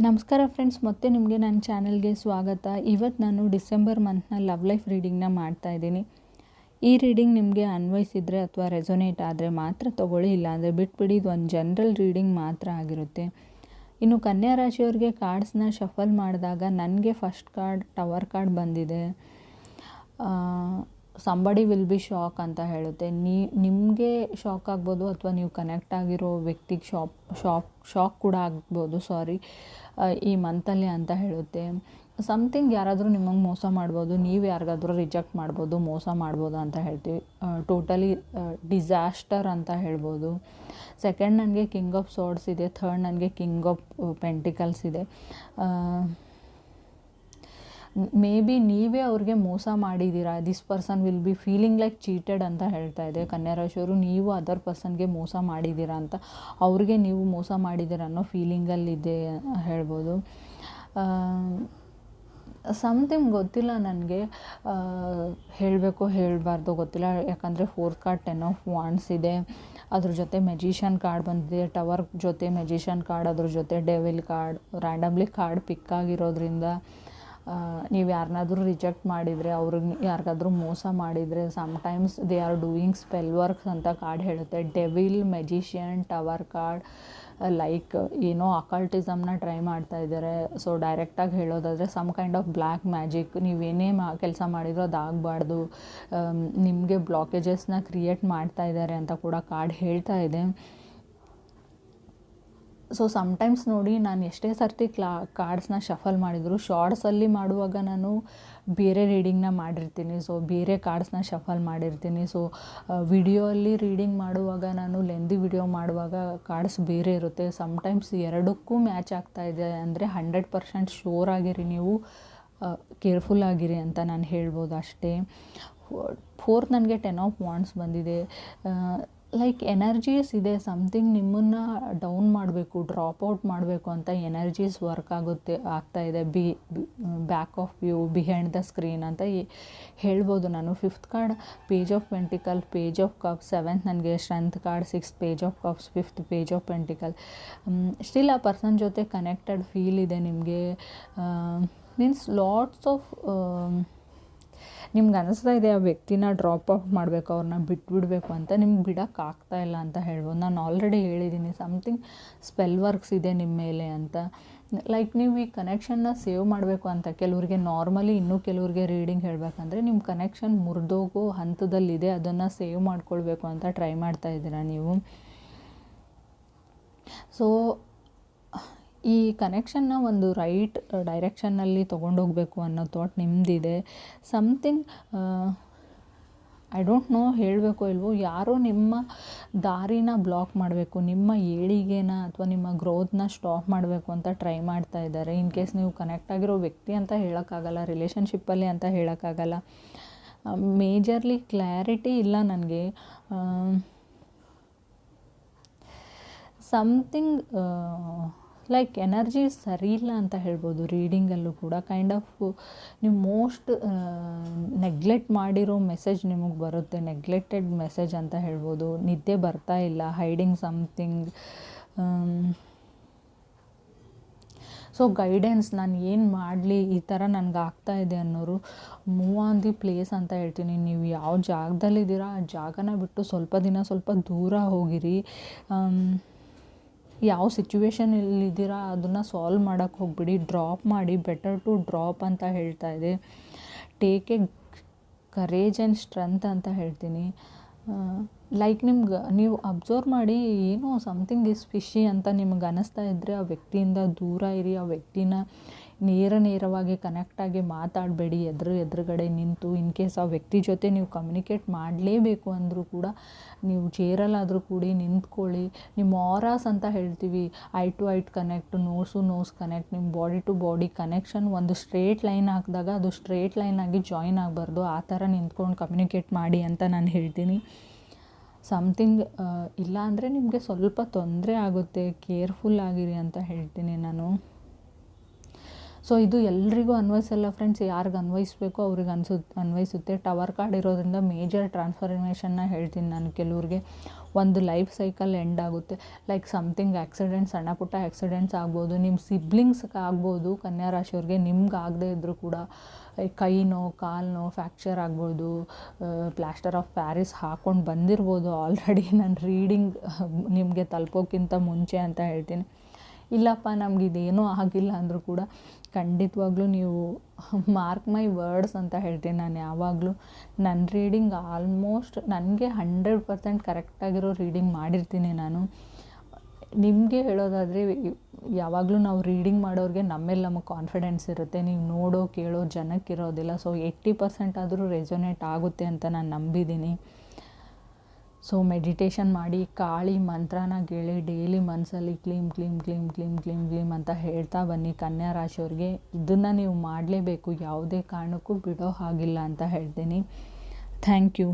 ನಮಸ್ಕಾರ ಫ್ರೆಂಡ್ಸ್ ಮತ್ತೆ ನಿಮಗೆ ನನ್ನ ಚಾನಲ್ಗೆ ಸ್ವಾಗತ. ಇವತ್ತು ನಾನು ಡಿಸೆಂಬರ್ ಮಂತ್ನ ಲವ್ ಲೈಫ್ ರೀಡಿಂಗ್ನ ಮಾಡ್ತಾ ಇದ್ದೀನಿ. ಈ ರೀಡಿಂಗ್ ನಿಮಗೆ ಅನ್ವಯಿಸಿದರೆ ಅಥವಾ ರೆಸೊನೇಟ್ ಆದರೆ ಮಾತ್ರ ತೊಗೊಳ್ಳಿ, ಇಲ್ಲಾಂದರೆ ಬಿಟ್ಬಿಡಿ, ಇದು ಒಂದು ಜನರಲ್ ರೀಡಿಂಗ್ ಮಾತ್ರ ಆಗಿರುತ್ತೆ. ಇನ್ನು ಕನ್ಯಾ ರಾಶಿಯವ್ರಿಗೆ ಕಾರ್ಡ್ಸ್ನ ಶಫಲ್ ಮಾಡಿದಾಗ ನನಗೆ ಫಸ್ಟ್ ಕಾರ್ಡ್ ಟವರ್ ಕಾರ್ಡ್ ಬಂದಿದೆ. ಸಂಬಡಿ ವಿಲ್ ಬಿ ಶಾಕ್ ಅಂತ ಹೇಳುತ್ತೆ. ನೀ, ನಿಮಗೆ ಶಾಕ್ ಆಗ್ಬೋದು ಅಥವಾ ನೀವು ಕನೆಕ್ಟ್ ಆಗಿರೋ ವ್ಯಕ್ತಿಗೆ ಶಾಪ್ ಶಾಕ್ ಶಾಕ್ ಕೂಡ ಆಗ್ಬೋದು ಸಾರಿ ಈ ಮಂತಲ್ಲಿ ಅಂತ ಹೇಳುತ್ತೆ. ಸಮಥಿಂಗ್ ಯಾರಾದರೂ ನಿಮಗೆ ಮೋಸ ಮಾಡ್ಬೋದು, ನೀವು ಯಾರಿಗಾದರೂ ರಿಜೆಕ್ಟ್ ಮಾಡ್ಬೋದು, ಮೋಸ ಮಾಡ್ಬೋದು ಅಂತ ಹೇಳ್ತೀವಿ. ಟೋಟಲಿ ಡಿಸಾಸ್ಟರ್ ಅಂತ ಹೇಳ್ಬೋದು. ಸೆಕೆಂಡ್ ನನಗೆ ಕಿಂಗ್ ಆಫ್ ಸೋರ್ಡ್ಸ್ ಇದೆ ಥರ್ಡ್ ನನಗೆ ಕಿಂಗ್ ಆಫ್ ಪೆಂಟಿಕಲ್ಸ್ ಇದೆ. ಮೇ ಬಿ ನೀವೇ ಅವ್ರಿಗೆ ಮೋಸ ಮಾಡಿದ್ದೀರಾ? This person will be feeling like cheated ಅಂತ ಹೇಳ್ತಾ ಇದೆ. ಕನ್ಯಾ ರಾಶಿಯವರು ನೀವು ಅದರ್ ಪರ್ಸನ್ಗೆ ಮೋಸ ಮಾಡಿದ್ದೀರಾ ಅಂತ ಅವ್ರಿಗೆ ನೀವು ಮೋಸ ಮಾಡಿದ್ದೀರಾ ಅನ್ನೋ ಫೀಲಿಂಗಲ್ಲಿದೆ ಹೇಳ್ಬೋದು. ಸಮಥಿಂಗ್ ಗೊತ್ತಿಲ್ಲ ನನಗೆ. ಹೇಳಬೇಕು ಹೇಳಬಾರ್ದು ಗೊತ್ತಿಲ್ಲ. ಯಾಕಂದರೆ fourth card ten of wands ಇದೆ. ಅದ್ರ ಜೊತೆ ಮೆಜಿಷಿಯನ್ ಕಾರ್ಡ್ ಬಂದಿದೆ. ಟವರ್ ಜೊತೆ ಮೆಜಿಷಿಯನ್ ಕಾರ್ಡ್ ಅದ್ರ ಜೊತೆ devil card randomly card pick ಆಗಿರೋದ್ರಿಂದ ನೀವು ಯಾರನ್ನಾದ್ರೂ ರಿಜೆಕ್ಟ್ ಮಾಡಿದರೆ ಅವ್ರಿಗೆ ಯಾರಿಗಾದ್ರೂ ಮೋಸ ಮಾಡಿದರೆ sometimes they are doing spell works ಅಂತ ಕಾರ್ಡ್ ಹೇಳುತ್ತೆ. Devil magician tower card like ಏನೋ ಅಕಲ್ಟಿಸಮ್ನ ಟ್ರೈ ಮಾಡ್ತಾ ಇದ್ದಾರೆ ಸೊ ಡೈರೆಕ್ಟಾಗಿ ಹೇಳೋದಾದರೆ some kind of black magic ನೀವೇನೇ ಮಾ, ಕೆಲಸ ಮಾಡಿದರೂ ಅದಾಗಬಾರ್ದು ನಿಮಗೆ ಬ್ಲಾಕೇಜಸ್ನ ಕ್ರಿಯೇಟ್ ಮಾಡ್ತಾ ಇದ್ದಾರೆ ಅಂತ ಕೂಡ ಕಾರ್ಡ್ ಹೇಳ್ತಾ ಇದೆ. ಸೊ ಸಮ್ಟೈಮ್ಸ್ ನೋಡಿ ನಾನು ಎಷ್ಟೇ ಸರ್ತಿ ಕ್ಲಾ ಕಾರ್ಡ್ಸ್ನ ಶಫಲ್ ಮಾಡಿದ್ರು ಶಾರ್ಟ್ಸಲ್ಲಿ ಮಾಡುವಾಗ ನಾನು ಬೇರೆ ರೀಡಿಂಗ್ನ ಮಾಡಿರ್ತೀನಿ. ಸೊ ಬೇರೆ ಕಾರ್ಡ್ಸ್ನ ಶಫಲ್ ಮಾಡಿರ್ತೀನಿ. ಸೊ ವಿಡಿಯೋ ಅಲ್ಲಿ ರೀಡಿಂಗ್ ಮಾಡುವಾಗ ನಾನು ಲೆಂದಿ ವಿಡಿಯೋ ಮಾಡುವಾಗ ಕಾರ್ಡ್ಸ್ ಬೇರೆ ಇರುತ್ತೆ. ಸಮ್ಟೈಮ್ಸ್ ಎರಡಕ್ಕೂ ಮ್ಯಾಚ್ ಆಗ್ತಾ ಇದೆ. ಅಂದರೆ ಹಂಡ್ರೆಡ್ ಪರ್ಸೆಂಟ್ ಶೋರ್ ಆಗಿರಿ ನೀವು ಕೇರ್ಫುಲ್ ಆಗಿರಿ ಅಂತ ನಾನು ಹೇಳ್ಬೋದು ಅಷ್ಟೇ. ಫೋರ್ತ್ ನನಗೆ ಟೆನ್ ಆಫ್ ವಾಂಡ್ಸ್ ಬಂದಿದೆ. ಲೈಕ್ ಎನರ್ಜೀಸ್ ಇದೆ ಸಮಥಿಂಗ್ ನಿಮ್ಮನ್ನು ಡೌನ್ ಮಾಡಬೇಕು ಡ್ರಾಪ್ ಔಟ್ ಮಾಡಬೇಕು ಅಂತ ಎನರ್ಜೀಸ್ ವರ್ಕ್ ಆಗುತ್ತೆ, ಆಗ್ತಾ ಇದೆ, be back of view behind the screen ಅಂತ ಹೇಳ್ಬೋದು ನಾನು. Fifth card page of pentacle page of cup seventh ನನಗೆ strength card six page of cups fifth page of pentacle still ಆ ಪರ್ಸನ್ ಜೊತೆ ಕನೆಕ್ಟೆಡ್ ಫೀಲ್ ಇದೆ ನಿಮಗೆ. ಮೀನ್ಸ್ ಲಾಟ್ಸ್ ಆಫ್ ನಿಮ್ಗೆ ಅನಿಸ್ತಾ ಇದೆ ಆ ವ್ಯಕ್ತಿನ ಡ್ರಾಪ್ ಔಟ್ ಮಾಡಬೇಕು, ಅವ್ರನ್ನ ಬಿಟ್ಬಿಡಬೇಕು ಅಂತ ನಿಮ್ಗೆ ಬಿಡೋಕ್ಕಾಗ್ತಾ ಇಲ್ಲ ಅಂತ ಹೇಳ್ಬೋದು. ನಾನು ಆಲ್ರೆಡಿ ಹೇಳಿದ್ದೀನಿ ಸಮ್ಥಿಂಗ್ ಸ್ಪೆಲ್ ವರ್ಕ್ಸ್ ಇದೆ ನಿಮ್ಮ ಮೇಲೆ ಅಂತ. ಲೈಕ್ ನೀವು ಈ ಕನೆಕ್ಷನ್ನ ಸೇವ್ ಮಾಡಬೇಕು ಅಂತ ಕೆಲವ್ರಿಗೆ ನಾರ್ಮಲಿ ಇನ್ನೂ ಕೆಲವ್ರಿಗೆ ರೀಡಿಂಗ್ ಹೇಳಬೇಕಂದ್ರೆ ನಿಮ್ಮ ಕನೆಕ್ಷನ್ ಮುರಿದೋಗೋ ಹಂತದಲ್ಲಿದೆ, ಅದನ್ನು ಸೇವ್ ಮಾಡ್ಕೊಳ್ಬೇಕು ಅಂತ ಟ್ರೈ ಮಾಡ್ತಾ ಇದ್ದೀರಾ ನೀವು? ಸೊ ಈ ಕನೆಕ್ಷನ್ನ ಒಂದು ರೈಟ್ ಡೈರೆಕ್ಷನ್ನಲ್ಲಿ ತೊಗೊಂಡೋಗಬೇಕು ಅನ್ನೋ ಥಾಟ್ ನಿಮ್ಮದಿದೆ ಸಮಥಿಂಗ್ ಐ ಡೋಂಟ್ ನೋ ಹೇಳಬೇಕು ಇಲ್ವೋ, ಯಾರೋ ನಿಮ್ಮ ದಾರಿನ ಬ್ಲಾಕ್ ಮಾಡಬೇಕು, ನಿಮ್ಮ ಏಳಿಗೆನ ಅಥವಾ ನಿಮ್ಮ ಗ್ರೋತ್ನ ಸ್ಟಾಪ್ ಮಾಡಬೇಕು ಅಂತ ಟ್ರೈ ಮಾಡ್ತಾ ಇದ್ದಾರೆ. ಇನ್ ಕೇಸ್ ನೀವು ಕನೆಕ್ಟ್ ಆಗಿರೋ ವ್ಯಕ್ತಿ ಅಂತ ಹೇಳೋಕ್ಕಾಗಲ್ಲ ರಿಲೇಷನ್ಶಿಪ್ಪಲ್ಲಿ ಅಂತ ಹೇಳೋಕ್ಕಾಗಲ್ಲ ಮೇಜರ್ಲಿ ಕ್ಲಾರಿಟಿ ಇಲ್ಲ ನನಗೆ. ಸಮಥಿಂಗ್ ಲೈಕ್ ಎನರ್ಜಿ ಸರಿ ಇಲ್ಲ ಅಂತ ಹೇಳ್ಬೋದು ರೀಡಿಂಗಲ್ಲೂ ಕೂಡ ಕೈಂಡ್ ಆಫ್ ನೀವು ಮೋಸ್ಟ್ ನೆಗ್ಲೆಕ್ಟ್ ಮಾಡಿರೋ ಮೆಸೇಜ್ ನಿಮಗೆ ಬರುತ್ತೆ ನೆಗ್ಲೆಕ್ಟೆಡ್ ಮೆಸೇಜ್ ಅಂತ ಹೇಳ್ಬೋದು ನಿದ್ದೆ ಬರ್ತಾ ಇಲ್ಲ ಹೈಡಿಂಗ್ ಸಮ್ಥಿಂಗ್ ಸೊ ಗೈಡೆನ್ಸ್ ನಾನು ಏನು ಮಾಡಲಿ ಈ ಥರ ನನಗೆ ಆಗ್ತಾ ಇದೆ ಅನ್ನೋರು ಮೂವ್ ಆನ್ ದಿ ಪ್ಲೇಸ್ ಅಂತ ಹೇಳ್ತೀನಿ ನೀವು ಯಾವ ಜಾಗದಲ್ಲಿದ್ದೀರಾ ಆ ಜಾಗನ ಬಿಟ್ಟು ಸ್ವಲ್ಪ ದಿನ ಸ್ವಲ್ಪ ದೂರ ಹೋಗಿರಿ ಯಾವ ಸಿಚುವೇಶನಲ್ಲಿದ್ದೀರಾ ಅದನ್ನು ಸಾಲ್ವ್ ಮಾಡೋಕ್ಕೆ ಹೋಗ್ಬಿಡಿ ಡ್ರಾಪ್ ಮಾಡಿ ಬೆಟರ್ ಟು ಡ್ರಾಪ್ ಅಂತ ಹೇಳ್ತಾ ಇದೆ. Take a courage and strength ಅಂತ ಹೇಳ್ತೀನಿ. ಲೈಕ್ ನಿಮ್ಗೆ, ನೀವು ಅಬ್ಸರ್ವ್ ಮಾಡಿ ಏನೋ ಸಮಥಿಂಗ್ ಇಸ್ ಫಿಶಿ ಅಂತ ನಿಮ್ಗೆ ಅನ್ನಿಸ್ತಾ ಇದ್ದರೆ ಆ ವ್ಯಕ್ತಿಯಿಂದ ದೂರ ಇರಿ, ಆ ವ್ಯಕ್ತಿನ ನೇರ ನೇರವಾಗಿ ಕನೆಕ್ಟಾಗಿ ಮಾತಾಡಬೇಡಿ, ಎದುರು ಎದುರುಗಡೆ ನಿಂತು ಇನ್ ಕೇಸ್ ಆ ವ್ಯಕ್ತಿ ಜೊತೆ ನೀವು ಕಮ್ಯುನಿಕೇಟ್ ಮಾಡಲೇಬೇಕು ಅಂದರೂ ಕೂಡ ನೀವು ಚೇರಲ್ಲಾದರೂ ಕೂಡಿ ನಿಂತ್ಕೊಳ್ಳಿ. ನಿಮ್ಮ ಆರಾಸ್ ಅಂತ ಹೇಳ್ತೀವಿ eye to eye connect nose nose connect ನಿಮ್ಮ ಬಾಡಿ ಟು ಬಾಡಿ ಕನೆಕ್ಷನ್ ಒಂದು ಸ್ಟ್ರೇಟ್ ಲೈನ್ ಹಾಕಿದಾಗ ಅದು ಸ್ಟ್ರೇಟ್ ಲೈನ್ ಆಗಿ ಜಾಯಿನ್ ಆಗಬಾರ್ದು. ಆ ಥರ ನಿಂತ್ಕೊಂಡು ಕಮ್ಯುನಿಕೇಟ್ ಮಾಡಿ ಅಂತ ನಾನು ಹೇಳ್ತೀನಿ. ಸಮಥಿಂಗ್ ಇಲ್ಲ ಅಂದರೆ ನಿಮಗೆ ಸ್ವಲ್ಪ ತೊಂದರೆ ಆಗುತ್ತೆ ಕೇರ್ಫುಲ್ ಆಗಿರಿ ಅಂತ ಹೇಳ್ತೀನಿ ನಾನು. ಸೊ ಇದು ಎಲ್ರಿಗೂ ಅನ್ವಯಿಸಲ್ಲ ಫ್ರೆಂಡ್ಸ್ ಯಾರಿಗೆ ಅನ್ವಯಿಸಬೇಕು ಅವ್ರಿಗೆ ಅನ್ಸು, ಅನ್ವಯಿಸುತ್ತೆ. ಟವರ್ ಕಾರ್ಡ್ ಇರೋದ್ರಿಂದ ಮೇಜರ್ ಟ್ರಾನ್ಸ್ಫಾರ್ಮೇಷನ್ನ ಹೇಳ್ತೀನಿ ನಾನು ಕೆಲವ್ರಿಗೆ. ಒಂದು ಲೈಫ್ ಸೈಕಲ್ ಎಂಡ್ ಆಗುತ್ತೆ. ಲೈಕ್ ಸಮ್ಥಿಂಗ್ ಆ್ಯಕ್ಸಿಡೆಂಟ್ ಸಣ್ಣ ಪುಟ್ಟ ಆ್ಯಕ್ಸಿಡೆಂಟ್ಸ್ ಆಗ್ಬೋದು ನಿಮ್ಮ ಸಿಬ್ಲಿಂಗ್ಸ್ಗೆ ಆಗ್ಬೋದು, ಕನ್ಯಾ ರಾಶಿಯವ್ರಿಗೆ ನಿಮ್ಗೆ ಆಗದೇ ಇದ್ದರೂ ಕೂಡ ಕೈ ನೋವು ಕಾಲು ನೋವು ಆಗ್ಬೋದು ಪ್ಲಾಸ್ಟರ್ ಆಫ್ ಪ್ಯಾರಿಸ್ ಹಾಕ್ಕೊಂಡು ಬಂದಿರ್ಬೋದು. ಆಲ್ರೆಡಿ ನಾನು ರೀಡಿಂಗ್ ನಿಮಗೆ ತಲುಪೋಕ್ಕಿಂತ ಮುಂಚೆ ಅಂತ ಹೇಳ್ತೀನಿ. ಇಲ್ಲಪ್ಪ ನಮ್ಗೆ ಇದೇನೂ ಆಗಿಲ್ಲ ಅಂದರೂ ಕೂಡ ಖಂಡಿತವಾಗ್ಲೂ ನೀವು ಮಾರ್ಕ್ ಮೈ ವರ್ಡ್ಸ್ ಅಂತ ಹೇಳ್ತೀನಿ ನಾನು ಯಾವಾಗಲೂ. ನನ್ನ ರೀಡಿಂಗ್ ಆಲ್ಮೋಸ್ಟ್ ನನಗೆ ಹಂಡ್ರೆಡ್ ಪರ್ಸೆಂಟ್ ಕರೆಕ್ಟಾಗಿರೋ ರೀಡಿಂಗ್ ಮಾಡಿರ್ತೀನಿ ನಾನು. ನಿಮಗೆ ಹೇಳೋದಾದರೆ ಯಾವಾಗಲೂ ನಾವು ರೀಡಿಂಗ್ ಮಾಡೋರಿಗೆ ನಮ್ಮೇಲೆ ನಮಗೆ ಕಾನ್ಫಿಡೆನ್ಸ್ ಇರುತ್ತೆ. ನೀವು ನೋಡೋ, ಕೇಳೋ ಜನಕ್ಕಿರೋದಿಲ್ಲ. ಸೊ ಏಯ್ಟಿ ಪರ್ಸೆಂಟ್ ಆದರೂ ರೆಸೊನೇಟ್ ಆಗುತ್ತೆ ಅಂತ ನಾನು ನಂಬಿದ್ದೀನಿ. ಸೊ ಮೆಡಿಟೇಷನ್ ಮಾಡಿ ಕಾಳಿ ಮಂತ್ರನ ಕೇಳಿ ಡೈಲಿ ಮನಸ್ಸಲ್ಲಿ ಕ್ಲೀಮ್ ಕ್ಲೀಮ್ ಕ್ಲೀಮ್ ಕ್ಲೀಮ್ ಕ್ಲೀಮ್ ಕ್ಲೀಮ್ ಅಂತ ಹೇಳ್ತಾ ಬನ್ನಿ. ಕನ್ಯಾ ರಾಶಿಯವ್ರಿಗೆ ಇದನ್ನು ನೀವು ಮಾಡಲೇಬೇಕು. ಯಾವುದೇ ಕಾರಣಕ್ಕೂ ಬಿಡೋ ಹಾಗಿಲ್ಲ ಅಂತ ಹೇಳ್ತೀನಿ. Thank you